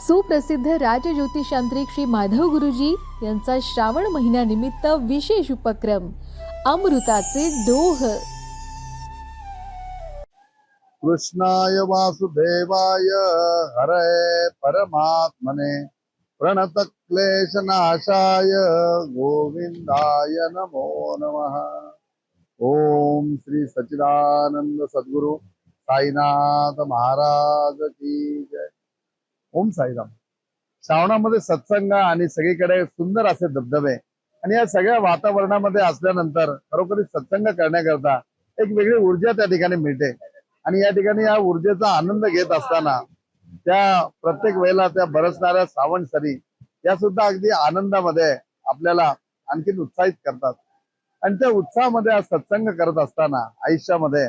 सुप्रसिद्ध राजज्योतिषांत्रिक श्री माधव गुरुजी यांचा श्रावण महिन्यानिमित्त विशेष उपक्रम अमृताचे डोह. कृष्णाय वासुदेवाय हरे परमात्मने. प्रणत क्लेशनाशाय गोविंदाय नमो नमः. ओम श्री सच्चिदानंद सद्गुरु साईनाथ महाराज की जय. ओम साईराम. श्रावणामध्ये सत्संग आणि सगळीकडे सुंदर असे धबधबे. आणि या सगळ्या वातावरणामध्ये असल्यानंतर खरोखरी सत्संग करण्याकरता एक वेगळी ऊर्जा त्या ठिकाणी मिळते. आणि या ठिकाणी या ऊर्जेचा आनंद घेत असताना त्या प्रत्येक वेळेला त्या बरसणाऱ्या सावण सरी या सुद्धा अगदी आनंदामध्ये आपल्याला आणखीन उत्साहित करतात. आणि त्या उत्साहामध्ये आज सत्संग करत असताना आयुष्यामध्ये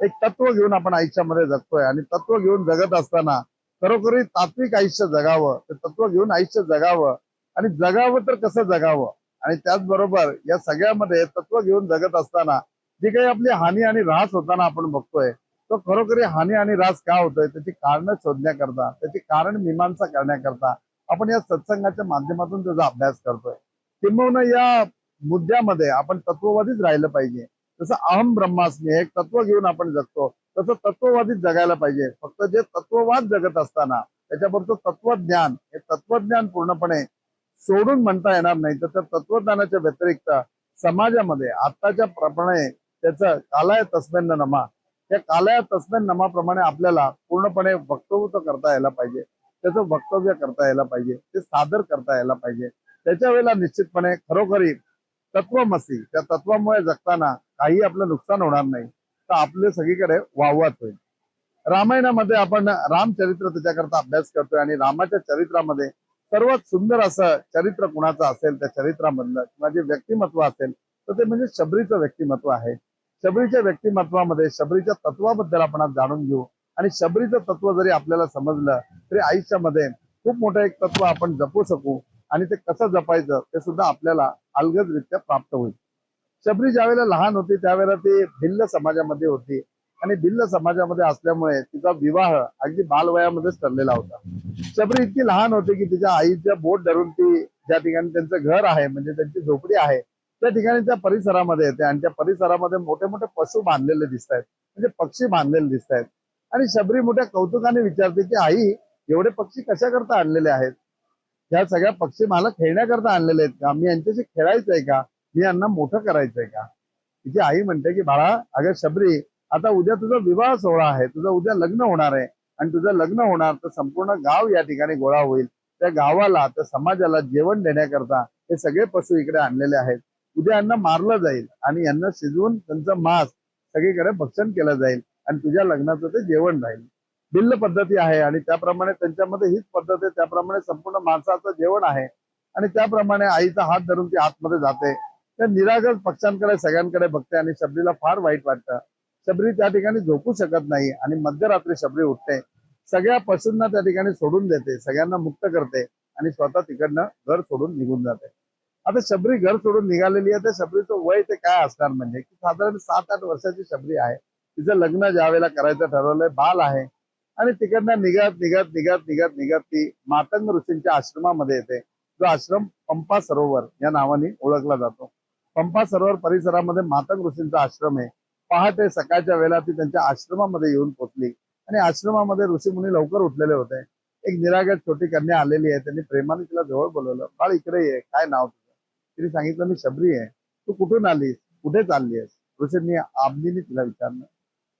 एक तत्व घेऊन आपण आयुष्यामध्ये जगतोय. आणि तत्व घेऊन जगत असताना खरोखरी तात्विक आयुष्य जगावं ते तत्व घेऊन आयुष्य जगावं. आणि जगावं तर कसं जगावं? आणि त्याचबरोबर या सगळ्यामध्ये तत्व घेऊन जगत असताना जी काही आपली हानी आणि ऱ्हास होताना आपण बघतोय तो खरोखरी हानी आणि ऱ्हास का होतोय? त्याची कारण शोधण्याकरता त्याची कारण मीमांसा करण्याकरता आपण या सत्संगाच्या माध्यमातून त्याचा अभ्यास करतोय. किंबहुना या मुद्द्यामध्ये आपण तत्ववादीच राहिलं पाहिजे. जसं अहम ब्रह्मास्मी हे एक तत्व घेऊन आपण जगतो तसं तत्ववादीच जगायला पाहिजे. फक्त जे तत्ववाद जगत असताना त्याच्याबरोबर तत्वज्ञान हे तत्वज्ञान पूर्णपणे सोडून म्हणता येणार नाही. तर त्या तत्वज्ञानाच्या व्यतिरिक्त समाजामध्ये आत्ताच्या प्रमाणे त्याचं कालाय तस्मेन नमा या कालाय तस्मेन नमाप्रमाणे आपल्याला पूर्णपणे वक्तव्य करता यायला पाहिजे. त्याचं वक्तव्य करता यायला पाहिजे. ते सादर करता यायला पाहिजे. त्याच्या वेळेला निश्चितपणे खरोखरी तत्वमसी त्या तत्वामुळे जगताना काही आपलं नुकसान होणार नाही. तर आपले सगळीकडे वावत होईल. रामायणामध्ये आपण रामचरित्र त्याच्याकरता अभ्यास करतोय आणि रामाच्या चरित्रामध्ये सर्वात सुंदर असं चरित्र कुणाचं असेल त्या चरित्रामधलं किंवा जे व्यक्तिमत्व असेल तर ते म्हणजे शबरीचं व्यक्तिमत्व आहे. शबरीच्या व्यक्तिमत्वामध्ये शबरीच्या तत्वाबद्दल आपण आज जाणून घेऊ. आणि शबरीचं तत्व जरी आपल्याला समजलं तरी आयुष्यामध्ये खूप मोठं एक तत्व आपण जपू शकू आणि ते कसं जपायचं ते सुद्धा आपल्याला अलगदरित्या प्राप्त होईल. शबरी ज्यावेळेला लहान होती त्यावेळेला ती भिल्ल समाजामध्ये होती. आणि भिल्ल समाजामध्ये असल्यामुळे तिचा विवाह अगदी बालवयामध्येच ठरलेला होता. शबरी इतकी लहान होती की तिच्या आईच्या बोट धरून ती ज्या ठिकाणी त्यांचं घर आहे म्हणजे त्यांची झोपडी आहे त्या ठिकाणी त्या परिसरामध्ये येते. आणि त्या परिसरामध्ये मोठे मोठे पशु बांधलेले दिसत आहेत. म्हणजे पक्षी बांधलेले दिसत आहेत. आणि शबरी मोठ्या कौतुकाने विचारते की आई एवढे पक्षी कशा करता आणलेले आहेत? ह्या सगळ्या पक्षी मला खेळण्याकरता आणलेले आहेत का? मी यांच्याशी खेळायचंय का? मी यांना मोठं करायचंय का? तिची आई म्हणते की बाळा अगं शबरी आता उद्या तुझा विवाह सोहळा आहे. तुझं उद्या लग्न होणार आहे. आणि तुझं लग्न होणार तर संपूर्ण गाव या ठिकाणी गोळा होईल. त्या गावाला त्या समाजाला जेवण देण्याकरता हे सगळे पशु इकडे आणलेले आहेत. उद्या यांना मारलं जाईल आणि यांना शिजवून त्यांचं मांस सगळीकडे भक्षण केलं जाईल आणि तुझ्या लग्नाचं ते जेवण राहील. भिल्ल पद्धती आहे आणि त्याप्रमाणे त्यांच्यामध्ये हीच पद्धत आहे. त्याप्रमाणे संपूर्ण माणसाचं जेवण आहे. आणि त्याप्रमाणे आईचा हात धरून ती आतमध्ये जाते. त्या निरागस पक्षांकडे सगळ्यांकडे बघते आणि शबरीला फार वाईट वाटतं. शबरी त्या ठिकाणी झोपू शकत नाही आणि मध्यरात्री शबरी उठते. सगळ्या पशूंना त्या ठिकाणी सोडून देते सगळ्यांना मुक्त करते आणि स्वतः तिकडनं घर सोडून निघून जाते. आता शबरी घर सोडून निघालेली आहे त्या शबरीचं वय ते काय असणार म्हणजे? की साधारण सात आठ वर्षाची शबरी आहे. तिचं लग्न ज्या वेळेला करायचं ठरवलंय बाल आहे. आणि तिकडनं निघत निघत निघत निघत निघत ती मातंग ऋषींच्या आश्रमामध्ये येते. जो आश्रम पंपा सरोवर या नावाने ओळखला जातो. पंपा सरोवर परिसरामध्ये मातंग ऋषींचा आश्रम आहे. पहाटे सकाळच्या वेळेला ती त्यांच्या आश्रमामध्ये येऊन पोचली आणि आश्रमामध्ये ऋषी मुनी लवकर उठलेले होते. एक निरागत छोटी कन्या आलेली आहे. त्यांनी प्रेमाने तिला जवळ बोलवलं. बाळ इकडे ये. काय नाव तुझं? तिने सांगितलं मी शबरी आहे. तू कुठून आलीस? कुठे चालली आहेस? ऋषींनी आबनीने तिला विचारलं.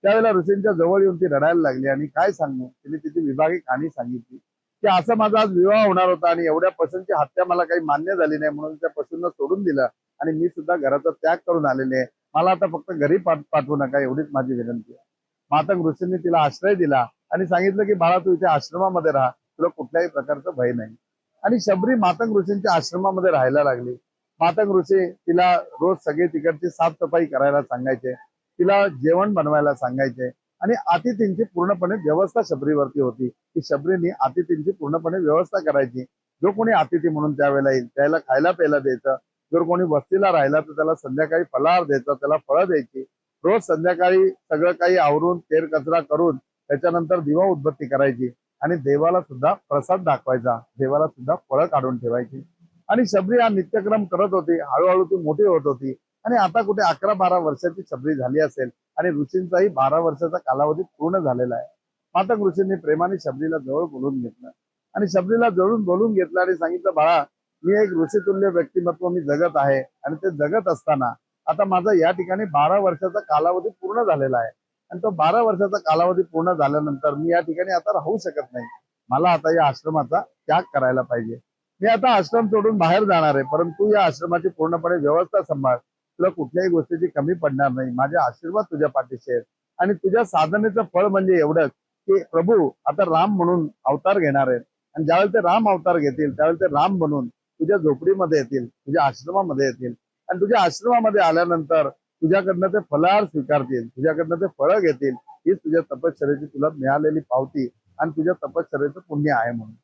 त्यावेळेला ऋषींच्या जवळ येऊन ती रडायला लागली. आणि काय सांगू? तिने तिची विभागी कहाणी सांगितली. की असं माझा आज विवाह होणार होता आणि एवढ्या पशूंची हत्या मला काही मान्य झाली नाही म्हणून त्या पशूंना सोडून दिलं. आणि मी सुद्धा घराचा त्याग करून आलेले आहे. मला आता फक्त घरी पाठवू नका एवढीच माझी विनंती आहे. मातंग ऋषींनी तिला आश्रय दिला आणि सांगितलं की बाळा तू इथे आश्रमामध्ये राहा. तुला कुठल्याही प्रकारचं भय नाही. आणि शबरी मातंग ऋषींच्या आश्रमामध्ये राहायला लागली. मातंग ऋषी तिला रोज सगळी तिकडची साफसफाई करायला सांगायचे तिला जेवण बनवायला सांगायचे आणि अतिथींची पूर्णपणे व्यवस्था शबरीवरती होती. की शबरीने अतिथींची पूर्णपणे व्यवस्था करायची. जो कोणी अतिथी म्हणून त्यावेळेला येईल त्याला खायला प्यायला द्यायचं. जर कोणी वस्तीला राहिला तर त्याला संध्याकाळी फलाहार द्यायचा त्याला फळं द्यायची. रोज संध्याकाळी सगळं काही आवरून तेर कचरा करून त्याच्यानंतर दिवा उद्बत्ती करायची आणि देवाला सुद्धा प्रसाद दाखवायचा. देवाला सुद्धा फळं काढून ठेवायची. आणि शबरी हा नित्यक्रम करत होती. हळूहळू ती मोठी होत होती. आणि आता कुठे अकरा बारा वर्षाची शबरी झाली असेल आणि ऋषींचाही बारा वर्षाचा कालावधी पूर्ण झालेला आहे. मातक ऋषींनी प्रेमाने शबरीला जवळ बोलून घेतलं. आणि शबरीला जवळून बोलून घेतलं आणि सांगितलं बाळा मी एक ऋषितुल्य व्यक्तिमत्व मी जगत आहे आणि ते जगत असताना आता माझा या ठिकाणी बारा वर्षाचा कालावधी पूर्ण झालेला आहे. आणि तो बारा वर्षाचा कालावधी पूर्ण झाल्यानंतर मी या ठिकाणी आता राहू शकत नाही. मला आता या आश्रमाचा त्याग करायला पाहिजे. मी आता आश्रम सोडून बाहेर जाणार आहे परंतु या आश्रमाची पूर्णपणे व्यवस्था सांभाळ. तुला कुठल्याही गोष्टीची कमी पडणार नाही. माझे आशीर्वाद तुझ्या पाठीशी आहेत. आणि तुझ्या साधनेचं फळ म्हणजे एवढंच की प्रभू आता राम म्हणून अवतार घेणार आहेत. आणि ज्यावेळेला ते राम अवतार घेतील त्यावेळेला ते राम बनून तुझ्या झोपडीमध्ये येतील तुझ्या आश्रमामध्ये येतील. आणि तुझ्या आश्रमामध्ये आल्यानंतर तुझ्याकडनं ते फलाहार स्वीकारतील तुझ्याकडनं ते फळं घेतील. हीच तुझ्या तपश्चर्याची तुला मिळालेली पावती आणि तुझ्या तपश्चर्याचं पुण्य आहे म्हणून.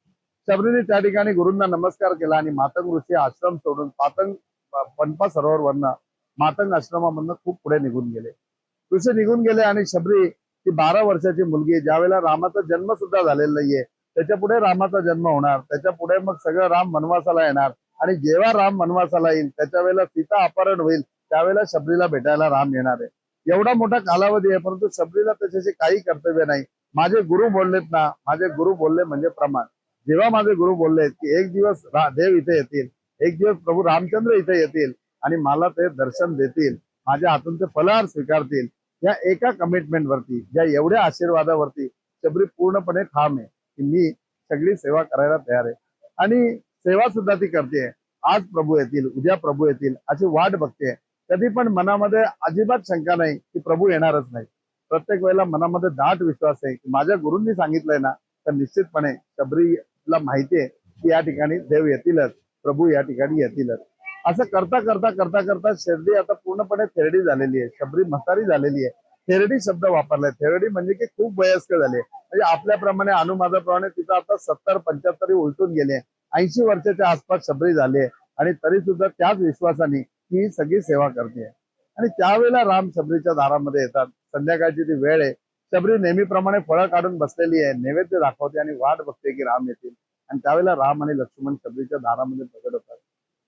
शबरीने त्या ठिकाणी गुरूंना नमस्कार केला आणि मातंग ऋषी आश्रम सोडून पातंग पनपा सरोवरवरनं मातंग आश्रमामधनं खूप पुढे निघून गेले. ऋषी निघून गेले आणि शबरी ती बारा वर्षाची मुलगी ज्यावेळेला रामाचा जन्म सुद्धा झालेला नाहीये त्याच्या पुढे रामाचा जन्म होणार त्याच्या पुढे मग सगळं राम वनवासाला येणार आणि जेव्हा राम वनवासाला येईल त्याच्या वेळेला सीता अपहरण होईल त्यावेळेला शबरीला भेटायला राम येणार आहे. एवढा मोठा कालावधी आहे परंतु शबरीला त्याच्याशी काही कर्तव्य नाही. माझे गुरु बोललेत ना माझे गुरु बोलले म्हणजे प्रमाण. जेव्हा माझे गुरु बोलले की एक दिवस देव इथे येतील एक दिवस प्रभू रामचंद्र इथे येतील आणि मला ते दर्शन देतील माझ्या हातून ते फलहार स्वीकारतील या एका कमिटमेंट वरती या एवढ्या आशीर्वादावरती शबरी पूर्णपणे ठाम आहे. की मी सगळी सेवा करायला तयार आहे. आणि सेवा सुद्धा ती करते. आज प्रभू येतील उद्या प्रभू येतील अशी वाट बघते. कधी पण मनामध्ये अजिबात शंका नाही की प्रभू येणारच नाही. प्रत्येक वेळेला मनामध्ये दाट विश्वास आहे की माझ्या गुरूंनी सांगितलंय ना तर निश्चितपणे शबरीला माहितीये की या ठिकाणी देव येतीलच प्रभू या ठिकाणी येतीलच. असं करता करता करता करता शेरडी आता पूर्णपणे थेरडी झालेली आहे. शबरी म्हातारी झालेली आहे. थेरडी शब्द वापरलाय. थेरडी म्हणजे की खूप वयस्कर झाले म्हणजे आपल्याप्रमाणे अनुमानाप्रमाणे तिथं आता सत्तर पंच्याहत्तर उलटून गेले ऐंशी वर्षाच्या आसपास शबरी झाले आणि तरी सुद्धा त्याच विश्वासाने ही सगळी सेवा करते आणि त्यावेळेला राम शबरीच्या दारामध्ये येतात. संध्याकाळची ती वेळ आहे शबरी नेहमीप्रमाणे फळं काढून बसलेली आहे नैवेद्य दाखवते आणि वाट बघते की राम येतील. आणि त्यावेळेला राम आणि लक्ष्मण शबरीच्या दारामध्ये प्रकट होतात.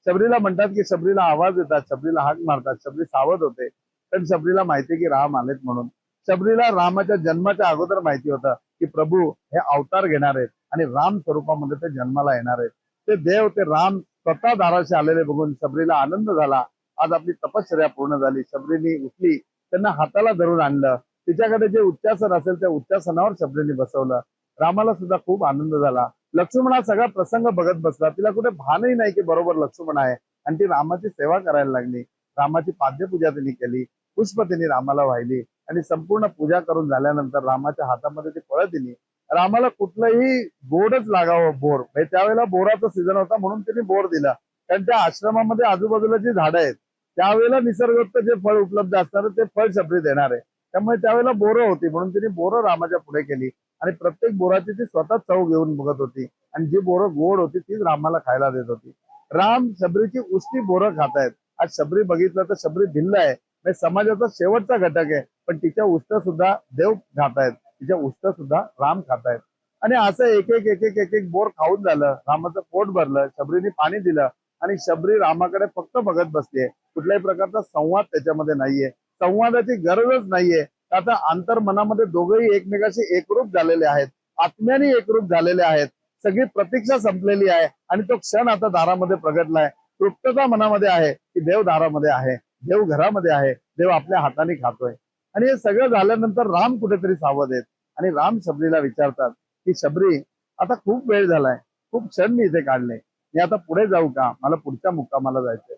शबरीला म्हणतात की शबरीला आवाज येतात शबरीला हाक मारतात शबरी सावध होते. पण शबरीला माहिती की राम आलेत म्हणून. शबरीला रामाच्या जन्माच्या अगोदर माहिती होतं. की प्रभू हे अवतार घेणार आहेत आणि राम स्वरूपामध्ये ते जन्माला येणार आहेत. ते देव ते राम स्वतः दाराशी आलेले बघून शबरीला आनंद झाला. आज आपली तपश्चर्या पूर्ण झाली. शबरीने उठली त्यांना हाताला धरून आणलं. तिच्याकडे जे उच्चासन असेल त्या उच्चासनावर शबरीने बसवलं. रामाला सुद्धा खूप आनंद झाला. लक्ष्मण हा सगळा प्रसंग बघत बसला. तिला कुठे भानही नाही की बरोबर लक्ष्मण आहे. आणि ती रामाची सेवा करायला लागली. रामाची पाद्यपूजा तिने केली. पुष्प तिने रामाला वाहिली. आणि संपूर्ण पूजा करून झाल्यानंतर रामाच्या हातामध्ये ती फळं दिली. रामाला कुठलंही गोडच लागावं बोर. म्हणजे त्यावेळेला बोराचा सीझन होता म्हणून त्यांनी बोर दिला. कारण त्या आश्रमामध्ये आजूबाजूला जी झाडं आहेत त्यावेळेला निसर्गदत्त जे फळ उपलब्ध असणार ते फळ शबरी देणार आहे. त्यामुळे त्यावेळेला बोरं होती म्हणून तिने बोरं रामाच्या पुढे केली. आणि प्रत्येक बोराची ती स्वतः चव घेऊन बघत होती. आणि जी बोरं गोड होती तीच रामाला खायला देत होती. राम शबरीची उष्टी बोरं खात आहेत आज शबरी बघितलं तर शबरी भिल्ल आहे. म्हणजे समाजाचा शेवटचा घटक आहे. पण तिच्या उष्ट सुद्धा देव खात आहेत तिच्या उष्ट सुद्धा राम खात आहेत आणि असं एक एक एक एक एक एक बोर खाऊन झालं. रामाचं पोट भरलं. शबरीने पाणी दिलं. आणि शबरी रामाकडे फक्त बघत बसलीये. कुठल्याही प्रकारचा संवाद त्याच्यामध्ये नाहीये. संवादाची गरजच नाहीये. आता आंतर मनामध्ये दोघंही एकमेकाशी एकरूप झालेले आहेत. आत्म्याने एकरूप झालेले आहेत. सगळी प्रतीक्षा संपलेली आहे. आणि तो क्षण आता दारामध्ये प्रगटलाय. तृप्तता मनामध्ये आहे की देव दारामध्ये आहे. देव घरामध्ये आहे. देव आपल्या हाताने खातोय. आणि हे सगळं झाल्यानंतर राम कुठेतरी सावध आहेत. आणि राम शबरीला विचारतात की शबरी आता खूप वेळ झालाय. खूप क्षण मी इथे काढले. मी आता पुढे जाऊ का? मला पुढच्या मुक्कामाला जायचंय.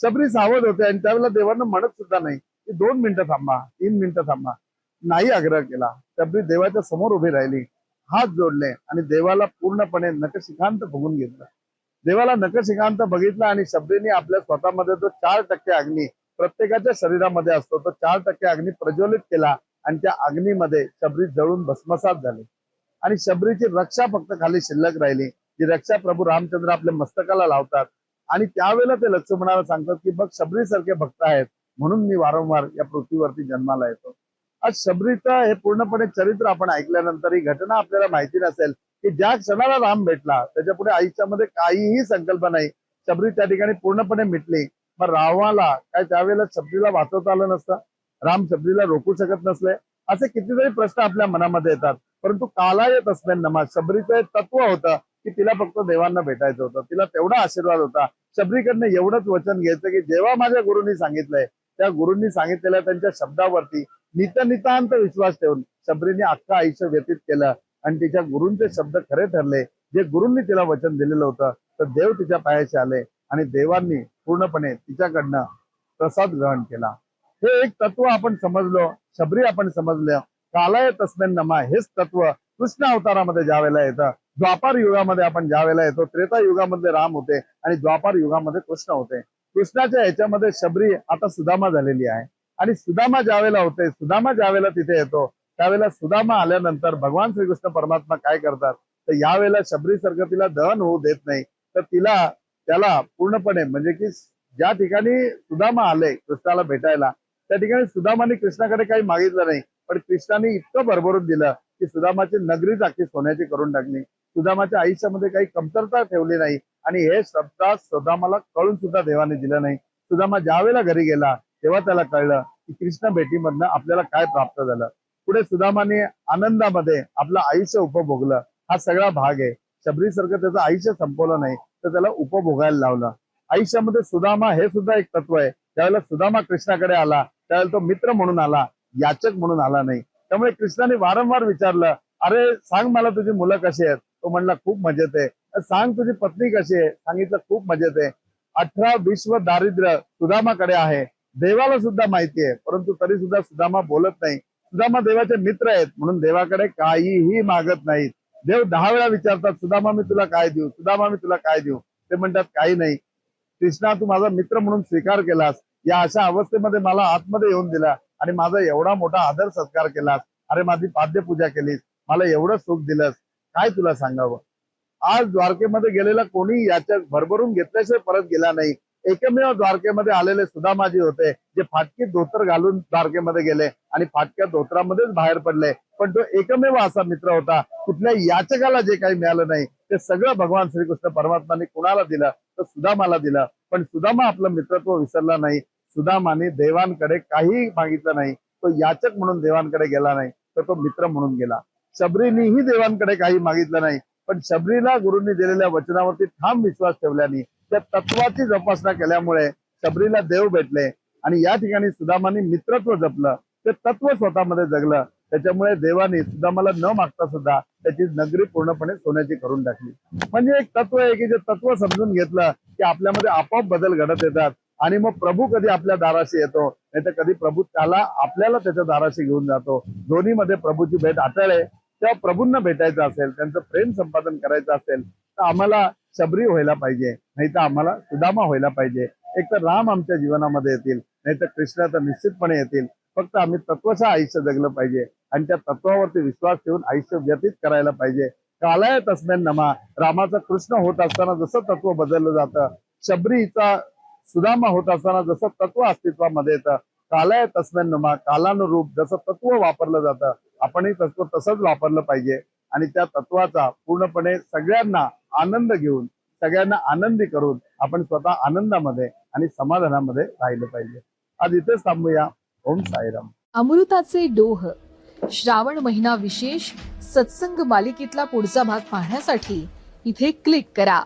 शबरी सावध होते आणि त्यावेळेला देवांना म्हणत सुद्धा नाही की दोन मिनिटं थांबा. तीन मिनिटं थांबा. नाही आग्रह केला. शबरी देवाच्या समोर उभी राहिली. हात जोडले आणि देवाला पूर्णपणे नकशिकांत बघून घेतलं. देवाला नकशिकांत बघितला आणि शबरीने आपल्या स्वतःमध्ये जो चार टक्के अग्नी प्रत्येकाच्या शरीरामध्ये असतो. तर चार टक्के अग्नी प्रज्वलित केला आणि त्या अग्नीमध्ये शबरी जळून भस्मसात झाली. आणि शबरीची रक्षा फक्त खाली शिल्लक राहिली. जी रक्षा प्रभू रामचंद्र आपल्या मस्तकाला लावतात. आणि त्यावेळेला ते लक्ष्मणाला सांगतात की बघ शबरी सारखे भक्त आहेत. म्हणून मी वारंवार या पृथ्वीवरती जन्माला येतो. आज शबरीचं हे पूर्णपणे चरित्र आपण ऐकल्यानंतर ही घटना आपल्याला माहिती नसेल की ज्या क्षणाला राम भेटला त्याच्या पुढे आईच्या मध्ये काहीही संकल्प नाही. शबरी त्या ठिकाणी पूर्णपणे मिटली. मग रावाला काय त्यावेळेला शबरीला वाचवता आलं नसतं? राम शबरीला रोखू शकत नसले. असे कितीतरी प्रश्न आपल्या मनामध्ये येतात. परंतु काला येत असल्या मग शबरीचं एक तत्व होतं की तिला फक्त देवांना भेटायचं होतं. तिला तेवढा आशीर्वाद होता. शबरीकडनं एवढंच वचन घ्यायचं की जेव्हा माझ्या गुरुंनी सांगितलंय त्या गुरुंनी सांगितलेल्या त्यांच्या शब्दावरती नितनितांत विश्वास ठेवून शबरीने अख्खं आयुष्य व्यतीत केलं आणि तिच्या गुरूंचे शब्द खरे ठरले. जे गुरूंनी तिला वचन दिलेलं होतं तर देव तिच्या पायाशी आले. आणि देवांनी पूर्णपणे तिच्याकडनं प्रसाद ग्रहण केला. हे एक तत्व आपण समजलो शबरी आपण समजलं कालाय तस्मेन नमा हेच तत्व कृष्ण अवतारामध्ये ज्या वेळेला येतं द्वापार युगामध्ये आपण ज्या वेळेला येतो त्रेता युगामध्ये राम होते आणि द्वापार युगामध्ये कृष्ण होते. कृष्णाच्या ह्याच्यामध्ये शबरी आता सुदामा झालेली आहे. आणि सुदामा ज्या वेळेला होते सुदामा ज्या वेळेला तिथे येतो त्यावेळेला सुदामा आल्यानंतर भगवान श्रीकृष्ण परमात्मा काय करतात? तर यावेळेला शबरी सरगतीला दहन होऊ देत नाही. तर तिला त्याला पूर्णपणे म्हणजे की ज्या ठिकाणी सुदामा आले कृष्णाला भेटायला त्या ठिकाणी सुदामाने कृष्णाकडे काही मागितलं नाही. पण कृष्णाने इतकं भरभरून दिलं की सुदामाची नगरीच आखी सोन्याची करून टाकली. सुदामाच्या आयुष्यामध्ये काही कमतरता ठेवली नाही आणि हे शब्दात सुदामाला कळून सुद्धा देवाने दिलं नाही. सुदामा ज्यावेळेला घरी गेला तेव्हा त्याला कळलं की कृष्ण भेटीमधनं आपल्याला काय प्राप्त झालं. पुढे सुदामाने आनंदामध्ये आपलं आयुष्य उपभोगलं. हा सगळा भाग आहे. शबरीसारखं त्याचं आयुष्य संपवलं नाही. तर त्याला उपभोगायला लावलं. आयुष्यामध्ये सुदामा हे सुद्धा एक तत्व आहे. त्यावेळेला सुदामा कृष्णाकडे आला त्यावेळेला तो मित्र म्हणून आला याचक म्हणून आला नाही. त्यामुळे कृष्णाने वारंवार विचारलं अरे सांग मला तुझी मुलं कशी आहेत? तो म्हणला खूप मजेत आहे. सांग तुझी पत्नी कशी आहे? सांगितलं खूप मजेत आहे. अठरा विश्व दारिद्र्य सुदामाकडे आहे. देवाला सुद्धा माहिती आहे परंतु तरी सुद्धा सुदामा बोलत नाही. सुदामा देवाचे मित्र आहेत म्हणून देवाकडे काहीही मागत नाहीत. देव दहा वेळा विचारतात सुदामा मी तुला काय देऊ? सुदामा मी तुला काय देऊ? ते म्हणतात काही नाही. कृष्णा तू माझा मित्र म्हणून स्वीकार केलास. या अशा अवस्थेमध्ये मला आतमध्ये येऊन दिला आणि माझा एवढा मोठा आदर सत्कार केलास. अरे माझी पाद्यपूजा केलीस. मला एवढं सुख दिलंस. काय तुला सांगावं? आज द्वारकेमध्ये गेलेला कोणी याच्या भरभरून घेतल्याशिवाय परत गेला नाही. एकमेव द्वारकेमध्ये आलेले सुदामाजी होते जे फाटकी धोतर घालून द्वारकेमध्ये गेले आणि फाटक्या धोतरामध्येच बाहेर पडले. पण तो एकमेव असा मित्र होता कुठल्या याचकाला जे काही मिळालं नाही ते सगळं भगवान श्रीकृष्ण परमात्माने कुणाला दिलं तर सुदामाला दिलं. पण सुदामा आपलं मित्रत्व विसरला नाही. सुदामाने देवांकडे काही मागितलं नाही. तो याचक म्हणून देवांकडे गेला नाही तर तो मित्र म्हणून गेला. शबरीनीही देवांकडे काही मागितलं नाही पण शबरीला गुरुंनी दिलेल्या वचनावरती ठाम विश्वास ठेवल्याने त्या तत्वाची जोपासना केल्यामुळे शबरीला देव भेटले. आणि या ठिकाणी सुदामाने मित्रत्व जपलं. ते तत्व स्वतःमध्ये जगलं. त्याच्यामुळे देवाने सुदामाला न मागता सुद्धा त्याची नगरी पूर्णपणे सोन्याची करून टाकली. म्हणजे एक तत्व आहे की जे तत्व समजून घेतलं की आपल्यामध्ये आपोआप बदल घडत येतात. आणि मग प्रभू कधी आपल्या दाराशी येतो नाही तर कधी प्रभू त्याला आपल्याला त्याच्या दाराशी घेऊन जातो. दोन्हीमध्ये प्रभूची भेट अटळ आहे तेव्हा प्रभूंना भेटायचं असेल त्यांचं प्रेम संपादन करायचं असेल तर आम्हाला शबरी व्हायला पाहिजे नाही तर आम्हाला सुदामा व्हायला पाहिजे. एक तर राम आमच्या जीवनामध्ये येतील नाही तर कृष्णा तर निश्चितपणे येतील. फक्त आम्ही तत्वचं आयुष्य जगलं पाहिजे आणि त्या तत्वावरती विश्वास ठेवून आयुष्य व्यतीत करायला पाहिजे. कालाय तस्मेन नमा रामाचा कृष्ण होत असताना जसं तत्व बदललं जातं शबरीचा सुदामा होत असताना जसं तत्व अस्तित्वामध्ये येतं कालाय तस्मेन नमा कालानुरूप जसं तत्व वापरलं जातं आपणही तत्व तसंच वापरलं पाहिजे. आणि त्या तत्वाचा पूर्णपणे सगळ्यांना आनंद घेऊन सगळ्यांना आनंदी करून आपण स्वतः आनंदामध्ये आणि समाधानामध्ये राहिलं पाहिजे. आज इथेच थांबूया. ओम साईराम. अमृताचे डोह श्रावण महिना विशेष सत्संग मालिकेतला पुढचा भाग पाहण्यासाठी इथे क्लिक करा.